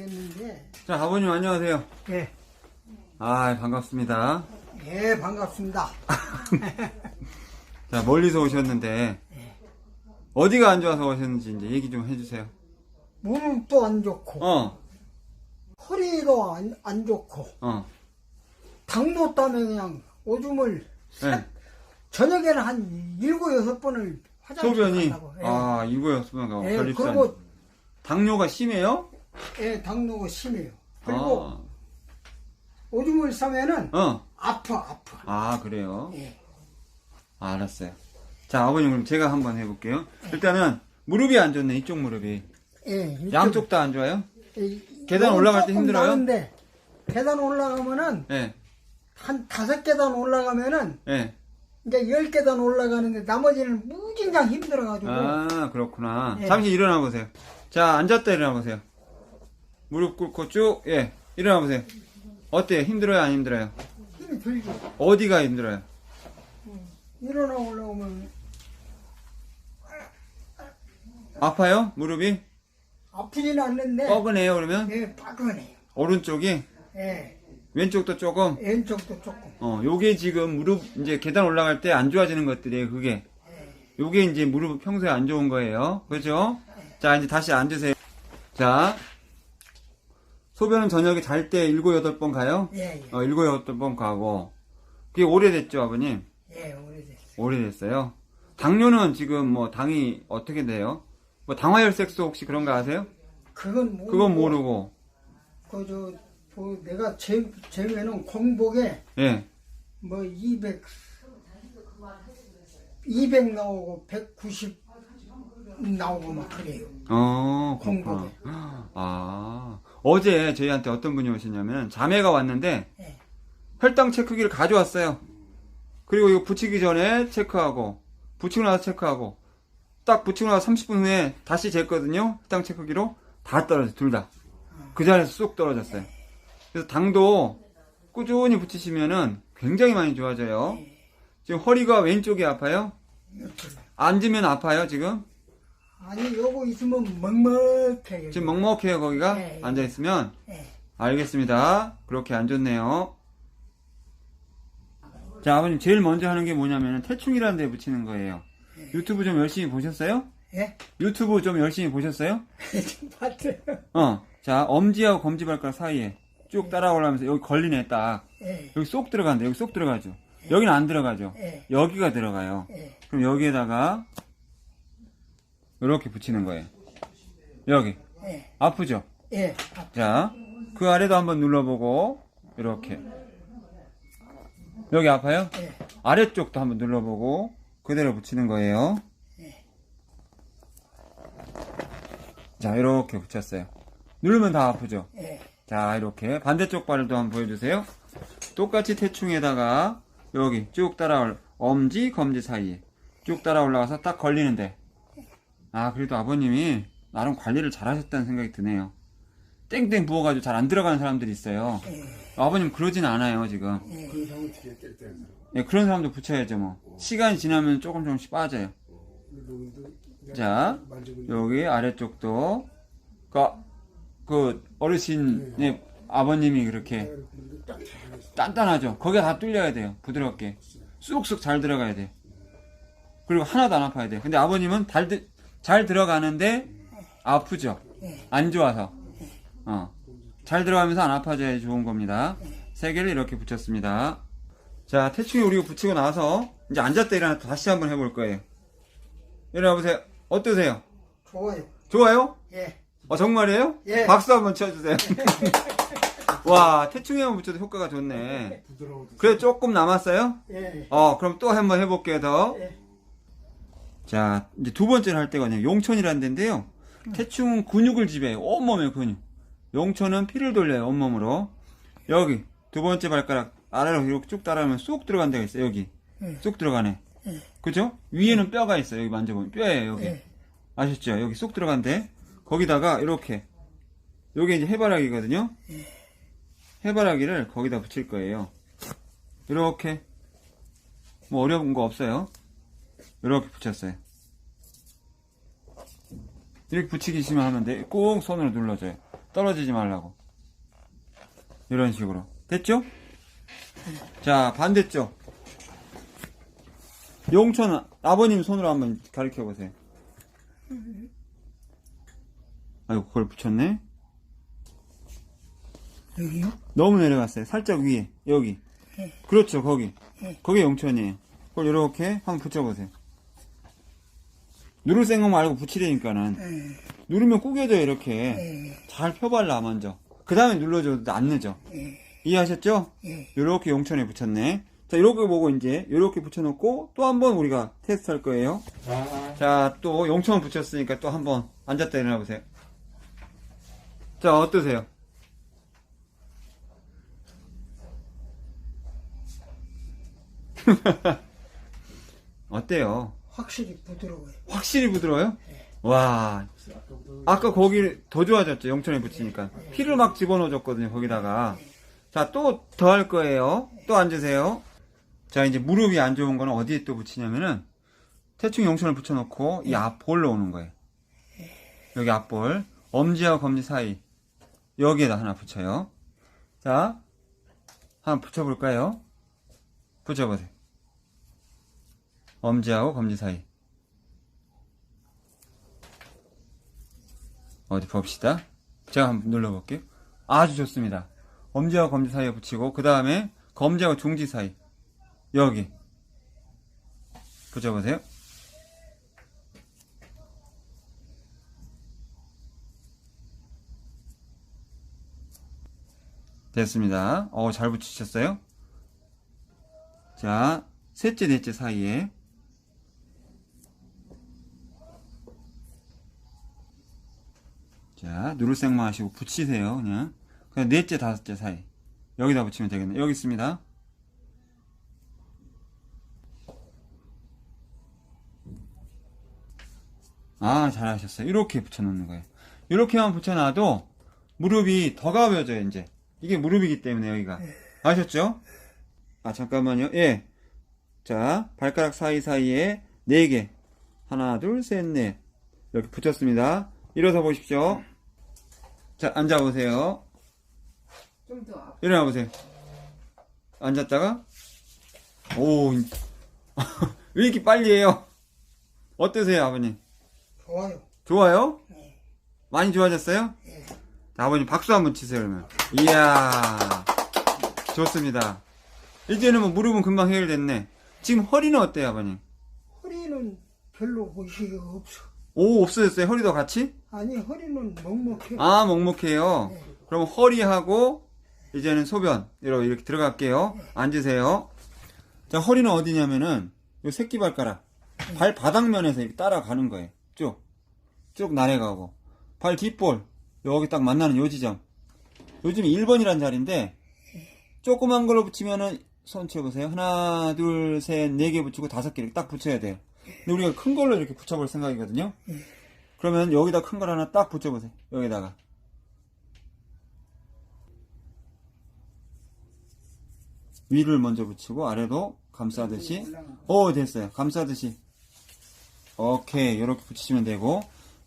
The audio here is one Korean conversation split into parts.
했는데 자, 아버님 안녕하세요. 예, 아, 반갑습니다. 예 반갑습니다. 자, 멀리서 오셨는데, 어디가 안 좋아서 오셨는지 이제 얘기 좀 해주세요. 무릎도 안 좋고 어, 허리도 안, 안 좋고 어, 당뇨 때문에 그냥 오줌을 네. 저녁에는 한 일곱 여섯 번을 화장실 소변이, 간다고. 예. 아, 이거였으면 가 예, 결립산. 그리고 당뇨가 심해요? 예, 당뇨가 심해요. 그리고 아, 오줌을 싸면은 어, 아파 아파. 아, 그래요? 예. 아, 알았어요. 자, 아버님 그럼 제가 한번 해볼게요. 일단은, 무릎이 안 좋네, 이쪽 무릎이. 예, 이쪽- 양쪽 다 안 좋아요? 이- 계단 이건 올라갈 때 조금 힘들어요? 나은데 계단 올라가면은 예, 한 다섯 계단 올라가면은 예. 이제 열 계단 올라가는데 나머지는 무진장 힘들어가지고 아, 그렇구나. 예. 잠시 일어나 보세요. 자, 앉았다 일어나 보세요. 무릎 꿇고 쭉, 예, 일어나 보세요. 어때요? 힘들어요? 안 힘들어요? 힘이 들죠. 어디가 힘들어요? 일어나 올라오면 아파요? 무릎이? 아프지는 않는데 뻐근해요, 그러면? 예, 빠근해요. 오른쪽이? 예, 왼쪽도 조금? 왼쪽도 조금. 어, 요게 지금 무릎, 이제 계단 올라갈 때 안 좋아지는 것들이에요, 그게. 요게 이제 무릎 평소에 안 좋은 거예요. 그죠? 자, 이제 다시 앉으세요. 자, 소변은 저녁에 잘때 7, 8번 가요? 예, 예, 어, 7, 8번 가고. 그게 오래됐죠, 아버님? 예, 오래됐어요. 오래됐어요. 당뇨는 지금 뭐 당이 어떻게 돼요? 뭐 당화혈색소 혹시 그런 거 아세요? 그건 모르고, 그건 모르고. 그저 그 내가 제 제면은 공복에 예. 뭐 200, 200 나오고 190 나오고 막 그래요. 어, 그렇구나. 공복에. 아. 어제 저희한테 어떤 분이 오셨냐면 자매가 왔는데 예. 혈당 체크기를 가져왔어요. 그리고 이거 붙이기 전에 체크하고 붙이고 나서 체크하고 딱 붙이고 나서 30분 후에 다시 쟀거든요. 혈당 체크기로 다 떨어져 둘 다. 그 자리에서 쑥 떨어졌어요. 그래서 당도 꾸준히 붙이시면은 굉장히 많이 좋아져요. 지금 허리가 왼쪽이 아파요? 앉으면 아파요, 지금? 아니 요거 있으면 먹먹해요. 지금 먹먹해요, 거기가? 네. 앉아 있으면? 예. 알겠습니다. 그렇게 안 좋네요. 자, 아버님, 제일 먼저 하는 게 뭐냐면, 태충이라는 데 붙이는 거예요. 유튜브 좀 열심히 보셨어요? 예? 유튜브 좀 열심히 보셨어요? 좀 봤어요. 어. 자, 엄지하고 검지발가락 사이에 쭉 따라오려면서 여기 걸리네, 딱. 예. 여기 쏙 들어간다. 여기 쏙 들어가죠. 여기는 안 들어가죠. 예. 여기가 들어가요. 예. 그럼 여기에다가, 이렇게 붙이는 거예요. 여기. 예. 아프죠? 예. 아, 자, 그 아래도 한번 눌러보고, 이렇게. 여기 아파요? 예. 아래쪽도 한번 눌러보고, 그대로 붙이는 거예요. 자, 이렇게 붙였어요. 누르면 다 아프죠? 예. 자, 이렇게. 반대쪽 발도 한번 보여주세요. 똑같이 태충에다가, 여기 쭉 따라올, 엄지, 검지 사이에 쭉 따라 올라가서 딱 걸리는데. 아, 그래도 아버님이 나름 관리를 잘 하셨다는 생각이 드네요. 땡땡 부어가지고 잘 안 들어가는 사람들이 있어요. 아버님 그러진 않아요, 지금. 예, 그런 사람도 붙여야죠, 뭐. 시간이 지나면 조금 조금씩 빠져요. 자, 여기 아래쪽도, 그, 그, 어르신의 아버님이 그렇게 단단하죠? 거기가 다 뚫려야 돼요, 부드럽게. 쑥쑥 잘 들어가야 돼요. 그리고 하나도 안 아파야 돼요. 근데 아버님은 잘, 드- 잘 들어가는데 아프죠? 안 좋아서. 어. 잘 들어가면서 안 아파져야 좋은 겁니다. 세 개를 이렇게 붙였습니다. 자, 태충이 우리 붙이고 나서 이제 앉았다 일어났다 다시 한번 해볼 거예요. 일어나 보세요. 어떠세요? 좋아요. 좋아요? 예. 어, 정말이에요? 예. 박수 한번 쳐주세요. 와, 태충에만 붙여도 효과가 좋네. 그래, 조금 남았어요? 예. 어, 그럼 또 한번 해볼게요, 더. 예. 자, 이제 두 번째를 할 때가 용천이라는 데인데요. 태충은 근육을 지배해요. 온몸의 근육. 용천은 피를 돌려요, 온몸으로. 여기, 두 번째 발가락 아래로 이렇게 쭉 따라오면 쏙 들어간 데가 있어요, 여기. 예. 쏙 들어가네. 예. 그죠? 위에는 뼈가 있어요, 여기 만져보면. 뼈예요, 여기. 예. 아셨죠? 여기 쏙 들어간데. 거기다가 이렇게. 요게 이제 해바라기거든요. 해바라기를 거기다 붙일 거예요. 이렇게. 뭐 어려운 거 없어요. 이렇게 붙였어요. 이렇게 붙이기시면 하면 돼. 꼭 손으로 눌러줘요. 떨어지지 말라고. 이런 식으로. 됐죠? 자, 반대쪽. 용천 아버님 손으로 한번 가르쳐 보세요. 아이고, 그걸 붙였네? 여기요? 너무 내려갔어요. 살짝 위에, 여기. 그렇죠, 거기. 거기 용천이에요. 그걸 이렇게 한번 붙여보세요. 누를 생각 말고 붙이려니까는. 예, 누르면 구겨져요, 이렇게. 예, 잘 펴발라, 먼저. 그 다음에 눌러줘도 안 늦어. 예, 이해하셨죠? 예. 요렇게 용천에 붙였네. 자, 요렇게 보고 이제 요렇게 붙여놓고 또 한번 우리가 테스트 할 거예요. 자, 또 용천을 붙였으니까 또 한번 앉았다 일어나 보세요. 자, 어떠세요? 어때요? 확실히 부드러워요. 확실히 부드러워요? 와, 아까 거기 더 좋아졌죠, 용천에 붙이니까. 피를 막 집어넣어줬거든요, 거기다가. 자, 또 더 할 거예요. 또 앉으세요. 자, 이제 무릎이 안 좋은 거는 어디에 또 붙이냐면은, 태충 용천을 붙여놓고, 이 앞볼로 오는 거예요. 여기 앞볼. 엄지와 검지 사이. 여기에다 하나 붙여요. 자, 한번 붙여볼까요? 붙여보세요. 엄지하고 검지 사이. 어디 봅시다. 제가 한번 눌러볼게요. 아주 좋습니다. 엄지하고 검지 사이에 붙이고 그 다음에 검지하고 중지 사이 여기 붙여보세요. 됐습니다. 어, 잘 붙이셨어요? 자, 셋째, 넷째 사이에 자, 누를 생만 하시고 붙이세요, 그냥. 그냥 넷째, 다섯째 사이. 여기다 붙이면 되겠네. 여기 있습니다. 아, 잘하셨어요. 이렇게 붙여놓는 거예요. 이렇게만 붙여놔도 무릎이 더 가벼워져요, 이제. 이게 무릎이기 때문에, 여기가. 아셨죠? 아, 잠깐만요. 예. 자, 발가락 사이사이에 네 개. 하나, 둘, 셋, 넷. 이렇게 붙였습니다. 일어서 보십시오. 자, 앉아보세요. 좀 더 앞. 일어나 보세요. 앉았다가, 오, 왜 이렇게 빨리 해요? 어떠세요, 아버님? 좋아요. 좋아요? 네. 많이 좋아졌어요? 예. 자, 아버님 박수 한번 치세요, 그러면. 이야, 좋습니다. 이제는 뭐 무릎은 금방 해결됐네. 지금 허리는 어때요, 아버님? 허리는 별로 의식이 없어. 오, 없어졌어요? 허리도 같이? 아니 허리는 먹먹해. 아, 먹먹해요. 그럼 허리하고 이제는 소변 이렇게, 이렇게 들어갈게요. 앉으세요. 자, 허리는 어디냐면은 요 새끼 발가락 발 바닥면에서 이렇게 따라가는 거예요. 쭉. 쭉 나래가고 발 뒷볼 여기 딱 만나는 요 지점. 요즘 1번이란 자리인데 조그만 걸로 붙이면은 손 쳐보세요. 하나, 둘, 셋, 네 개 붙이고 다섯 개 이렇게 딱 붙여야 돼요. 근데 우리가 큰 걸로 이렇게 붙여볼 생각이거든요. 그러면 여기다 큰 걸 하나 딱 붙여보세요. 여기다가. 위를 먼저 붙이고 아래도 감싸듯이. 오, 됐어요. 감싸듯이. 오케이. 이렇게 붙이시면 되고.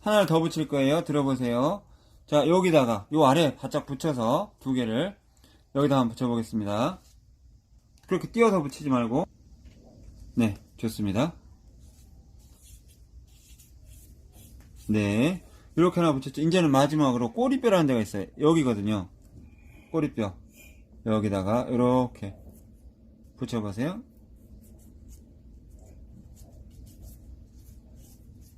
하나를 더 붙일 거예요. 들어보세요. 자, 여기다가, 요 아래 바짝 붙여서 두 개를 여기다 한번 붙여 보겠습니다. 그렇게 띄어서 붙이지 말고. 네, 좋습니다. 네. 이렇게 하나 붙였죠. 이제는 마지막으로 꼬리뼈라는 데가 있어요. 여기거든요. 꼬리뼈. 여기다가 이렇게 붙여보세요.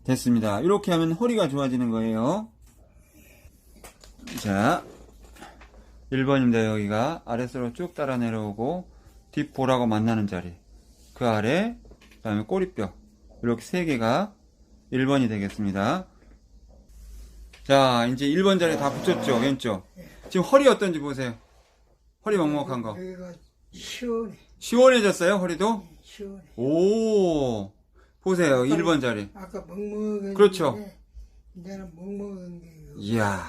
됐습니다. 이렇게 하면 허리가 좋아지는 거예요. 자, 1번입니다. 여기가 아래서로 쭉 따라 내려오고 뒷볼하고 만나는 자리. 그 아래, 그 다음에 꼬리뼈. 이렇게 세 개가 1번이 되겠습니다. 자, 이제 1번 자리에 다 붙였죠, 왼쪽. 지금 허리 어떤지 보세요. 허리 먹먹한 거. 여기가 시원해. 시원해졌어요, 허리도? 시원해. 오, 보세요, 1번 자리. 아까 먹먹은 그렇죠. 이제는 먹먹은 게 이야,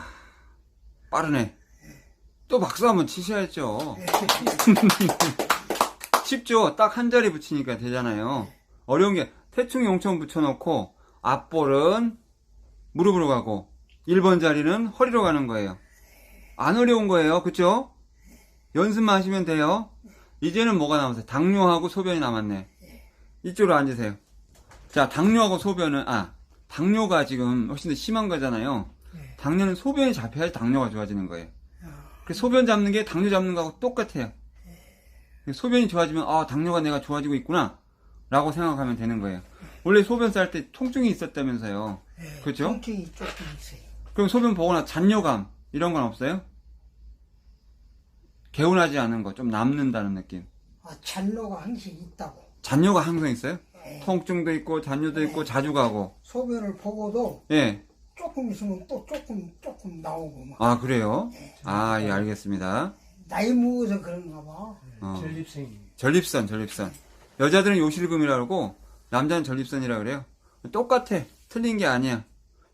빠르네. 또 박수 한번 치셔야죠. 쉽죠? 딱 한 자리 붙이니까 되잖아요. 어려운 게 태충 용천 붙여놓고 앞볼은 무릎으로 가고 1번 자리는 허리로 가는 거예요. 안 어려운 거예요. 그쵸? 연습만 하시면 돼요. 이제는 뭐가 남았어요? 당뇨하고 소변이 남았네. 이쪽으로 앉으세요. 자, 당뇨하고 소변은, 아, 당뇨가 지금 훨씬 더 심한 거잖아요. 당뇨는 소변이 잡혀야지 당뇨가 좋아지는 거예요. 그 소변 잡는 게 당뇨 잡는 거하고 똑같아요. 소변이 좋아지면, 아, 당뇨가 내가 좋아지고 있구나. 라고 생각하면 되는 거예요. 원래 소변 쌀 때 통증이 있었다면서요. 예, 그죠? 통증이 조금 있어요. 그럼 소변 보거나 잔뇨감, 이런 건 없어요? 개운하지 않은 거, 좀 남는다는 느낌. 아, 잔노가 항상 있다고. 잔뇨가 항상 있어요? 예. 통증도 있고, 잔뇨도 있고, 자주 가고. 소변을 보고도 예. 조금 있으면 또 조금 조금 나오고 막 아, 그래요? 아, 예, 알겠습니다. 나이 먹어서 그런가 봐. 어. 전립선이 전립선, 전립선. 여자들은 요실금이라고 그러고, 남자는 전립선이라 그래요. 똑같아. 틀린 게 아니야.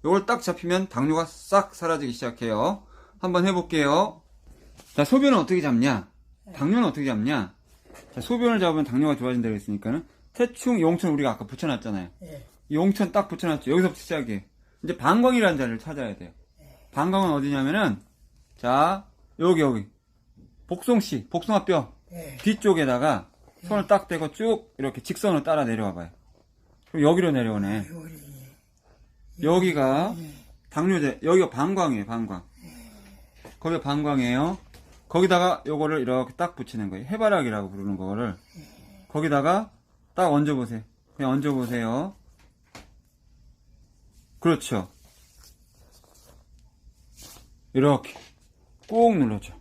요걸 딱 잡히면 당뇨가 싹 사라지기 시작해요. 한번 해볼게요. 자, 소변은 어떻게 잡냐? 당뇨는 어떻게 잡냐? 자, 소변을 잡으면 당뇨가 좋아진다고 했으니까는, 태충, 용천 우리가 아까 붙여놨잖아요. 예. 용천 딱 붙여놨죠. 여기서부터 시작이에요. 이제 방광이라는 자리를 찾아야 돼요. 방광은 어디냐면은, 자, 여기, 여기. 복송씨, 복숭아뼈. 예. 뒤쪽에다가 손을 딱 대고 쭉 이렇게 직선으로 따라 내려와 봐요. 그럼 여기로 내려오네. 여기가 당뇨제, 여기가 방광이에요, 방광. 거기가 방광이에요. 거기다가 요거를 이렇게 딱 붙이는 거예요. 해바라기라고 부르는 거를. 거기다가 딱 얹어보세요. 그냥 얹어보세요. 그렇죠. 이렇게 꾹 눌러줘.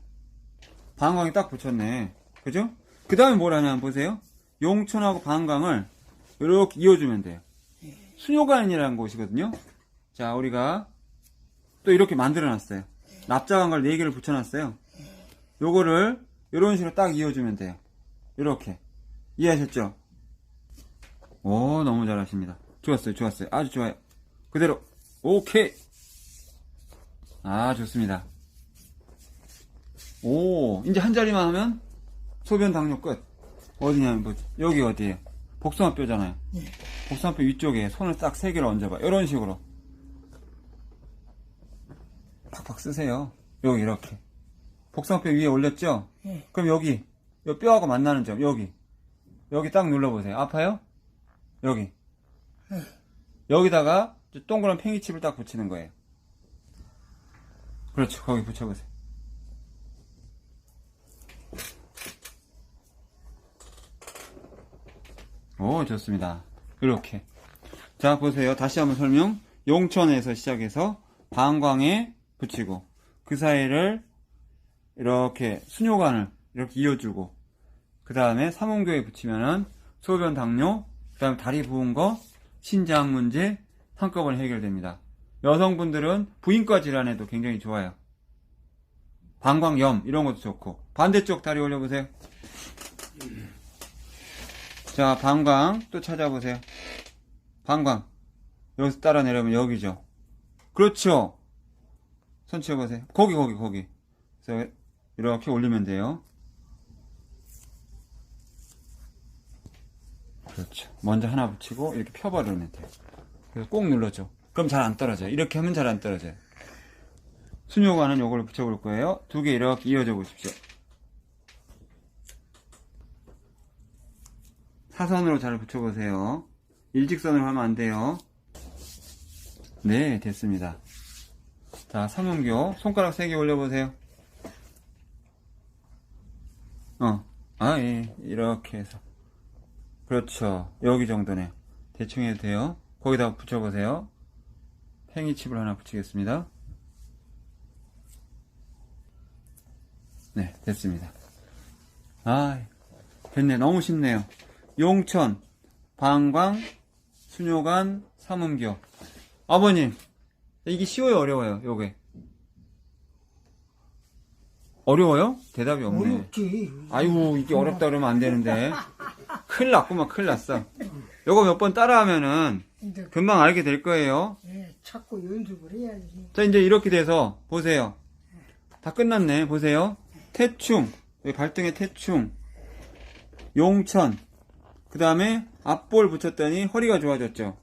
방광이 딱 붙였네. 그죠? 그 다음에 뭘 하냐면 보세요. 용천하고 방광을 이렇게 이어주면 돼요. 수뇨관이라는 곳이거든요. 자, 우리가 또 이렇게 만들어 놨어요. 납작한 걸 4개를 붙여놨어요. 요거를 이런 식으로 딱 이어주면 돼요. 이렇게. 이해하셨죠? 오, 너무 잘하십니다. 좋았어요, 좋았어요. 아주 좋아요. 그대로. 오케이. 아, 좋습니다. 오, 이제 한 자리만 하면 소변 당뇨 끝. 어디냐면 뭐 여기 어디에요? 복숭아 뼈잖아요. 복숭아 뼈 위쪽에 손을 딱 세 개를 얹어봐. 이런 식으로. 팍팍 쓰세요. 여기 이렇게. 복숭아뼈 위에 올렸죠? 예. 그럼 여기, 요 뼈하고 만나는 점, 여기. 여기 딱 눌러보세요. 아파요? 여기. 여기다가 동그란 팽이칩을 딱 붙이는 거예요. 그렇죠. 거기 붙여보세요. 오, 좋습니다. 이렇게. 자, 보세요. 다시 한번 설명. 용천에서 시작해서 방광에 붙이고, 그 사이를 이렇게 수뇨관을 이렇게 이어주고, 그 다음에 삼원교에 붙이면은 소변 당뇨, 그 다음에 다리 부은 거, 신장 문제 한꺼번에 해결됩니다. 여성분들은 부인과 질환에도 굉장히 좋아요. 방광염 이런 것도 좋고 반대쪽 다리 올려보세요. 자 방광 또 찾아보세요. 방광 여기서 따라 내려오면 여기죠. 그렇죠. 손 치워보세요. 거기 거기 거기. 그래서 이렇게 올리면 돼요. 그렇죠. 먼저 하나 붙이고 이렇게 펴버리면 돼요. 그래서 꼭 눌러줘. 그럼 잘 안 떨어져요. 이렇게 하면 잘 안 떨어져요. 수뇨관은 요걸 붙여볼 거예요. 두 개 이렇게 이어져 보십시오. 사선으로 잘 붙여보세요. 일직선으로 하면 안 돼요. 네, 됐습니다. 자, 삼형교 손가락 세개 올려보세요. 어, 아, 예, 이렇게 해서. 그렇죠. 여기 정도네. 대충 해도 돼요. 거기다 붙여보세요. 팽이칩을 하나 붙이겠습니다. 네, 됐습니다. 아, 됐네. 너무 쉽네요. 용천, 방광, 수뇨관, 삼음교. 아버님, 이게 쉬워요, 어려워요, 요게? 어려워요? 대답이 없네. 어렵지. 아이고, 이게 어렵다 그러면 안 되는데. 큰일 났구만, 큰일 났어. 요거 몇 번 따라하면은 근데 금방 알게 될 거예요. 예, 자꾸 연습을 해야지. 자, 이제 이렇게 돼서, 보세요. 다 끝났네, 보세요. 태충, 여기 발등에 태충, 용천, 그 다음에 앞볼 붙였더니 허리가 좋아졌죠.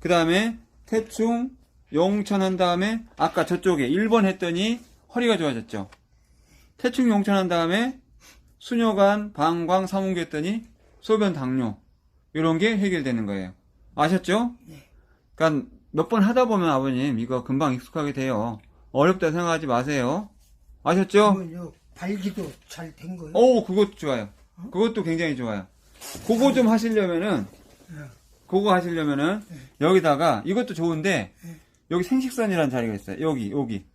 그 다음에 태충, 용천 한 다음에 아까 저쪽에 1번 했더니 허리가 좋아졌죠. 태충 용천 한 다음에 수뇨관, 방광, 사문계 했더니 소변 당뇨 이런 게 해결되는 거예요. 아셨죠? 그러니까 몇 번 하다 보면 아버님 이거 금방 익숙하게 돼요. 어렵다 생각하지 마세요. 아셨죠? 발기도 잘 된 거예요? 오, 그것도 좋아요. 그것도 굉장히 좋아요. 그거 좀 하시려면은, 그거 하시려면은, 여기다가, 이것도 좋은데, 여기 생식선이라는 자리가 있어요. 여기, 여기.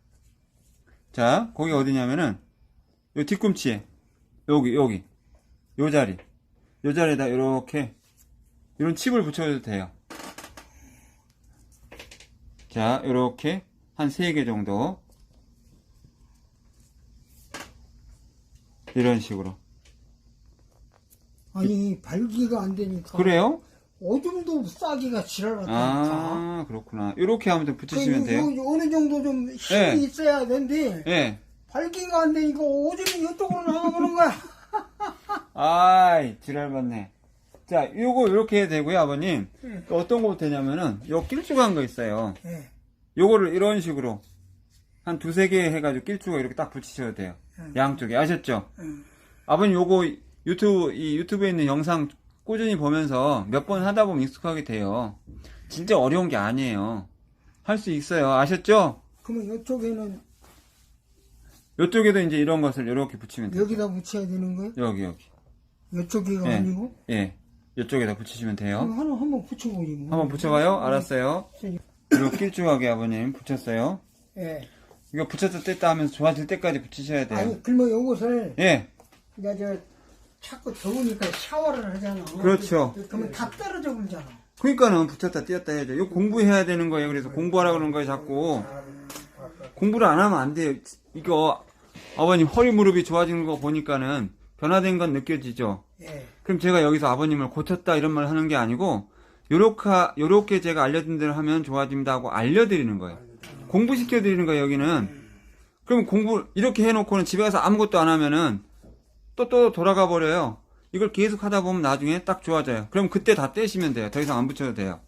자, 거기 어디냐면은, 요 뒤꿈치에, 여기, 여기. 요 자리. 요 자리에다 이렇게, 이런 칩을 붙여줘도 돼요. 자, 요렇게, 한 3개 정도. 이런 식으로. 아니 발기가 안 되니까 그래요? 오줌도 싸기가 지랄하다니까 아, 그렇구나. 이렇게 하면 좀 붙이시면 그, 돼요. 어느 정도 좀 힘이 네. 있어야 되는데 예. 발기가 안 되니까 오줌이 이쪽으로 나가보는 거야 아이, 지랄 받네. 자, 요거 이렇게 해도 되고요, 아버님. 네. 또 어떤 거 되냐면은, 요 길쭉한 거 있어요. 예. 요거를 이런 식으로 한 두세 개 해가지고 길쭉하게 이렇게 딱 붙이셔도 돼요. 음. 양쪽에. 아셨죠? 음. 아버님 요거 유튜브, 이 유튜브에 있는 영상 꾸준히 보면서 몇 번 하다 보면 익숙하게 돼요. 진짜 어려운 게 아니에요. 할 수 있어요. 아셨죠? 그러면 이쪽에는 요쪽에도 이제 이런 것을 이렇게 붙이면 돼요. 여기다 붙여야 되는 거예요? 여기, 여기. 이쪽이가 네. 아니고 예. 이쪽에다 붙이시면 돼요. 그럼 하나 한번 붙여보지 뭐. 한번 붙여봐요. 알았어요. 이렇게 길쭉하게 아버님 붙였어요. 예. 이거 붙였다 뗐다 하면서 좋아질 때까지 붙이셔야 돼요. 아니 그러면 요것을 예. 이제 저 자꾸 더우니까 샤워를 하잖아. 그렇죠. 그러면 다 떨어져 버리잖아. 그러니까는 붙였다 띄었다 해야죠. 이거 공부해야 되는 거예요. 그래서 공부하라 그러는 거예요, 자꾸. 공부를 안 하면 안 돼요. 이거 아버님 허리 무릎이 좋아지는 거 보니까는 변화된 건 느껴지죠. 예. 그럼 제가 여기서 아버님을 고쳤다 이런 말 하는 게 아니고 요렇게 요렇게 제가 알려준 대로 하면 좋아집니다 하고 알려드리는 거예요. 공부시켜 드리는 거예요, 여기는. 그럼 공부 이렇게 해 놓고는 집에 가서 아무것도 안 하면은 또 또 돌아가 버려요. 이걸 계속 하다 보면 나중에 딱 좋아져요. 그럼 그때 다 떼시면 돼요. 더 이상 안 붙여도 돼요.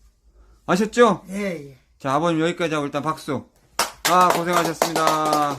아셨죠? 예, 예. 자, 아버님 여기까지 하고 일단 박수. 아, 고생하셨습니다.